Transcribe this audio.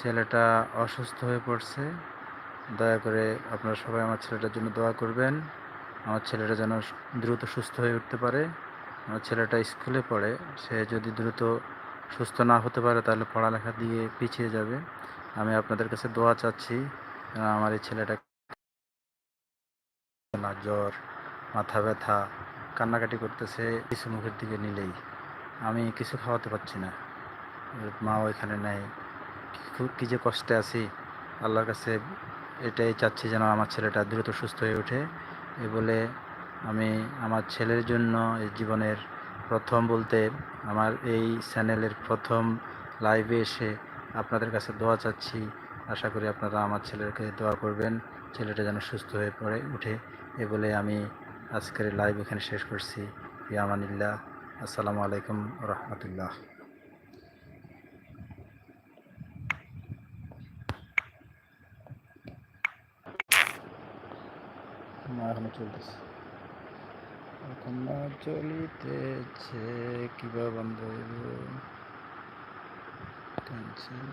ছেলেটা অসুস্থ হয়ে পড়ছে, দয়া করে আপনারা সবাই আমার ছেলেটার জন্য দোয়া করবেন। আমার ছেলেটা যেন দ্রুত সুস্থ হয়ে উঠতে পারে। আমার ছেলেটা স্কুলে পড়ে, সে যদি দ্রুত সুস্থ না হতে পারে তাহলে পড়ালেখা দিয়ে পিছিয়ে যাবে। আমি আপনাদের কাছে দোয়া চাচ্ছি আমার এই ছেলেটা জ্বর, মাথা ব্যথা, কান্নাকাটি করতেছে কিছু মুখের দিকে নিলেই। আমি কিছু খাওয়াতে পারছি না। ওর মাও এখানে নেই। খুব কী যে কষ্টে আছি, আল্লাহর কাছে এটাই চাচ্ছি যেন আমার ছেলেটা দ্রুত সুস্থ হয়ে ওঠে। এ বলে আমি আমার ছেলের জন্য এই জীবনের প্রথম বলতে আমার এই চ্যানেলের প্রথম লাইভে এসে আপনাদের কাছে দোয়া চাচ্ছি। আশা করি আপনারা আমার ছেলেকে দোয়া করবেন, ছেলেটা যেন সুস্থ হয়ে পড়ে উঠে এ বলে আমি আজকের লাইভ এখানে শেষ করছি। ইয়ামানিল্লাহ আসসালামু আলাইকুম রহমতুল্লাহ। এখনও চলতেছে। এখনও চলিতেছে কীভাবে বন্ধ হইব। ক্যান্সেল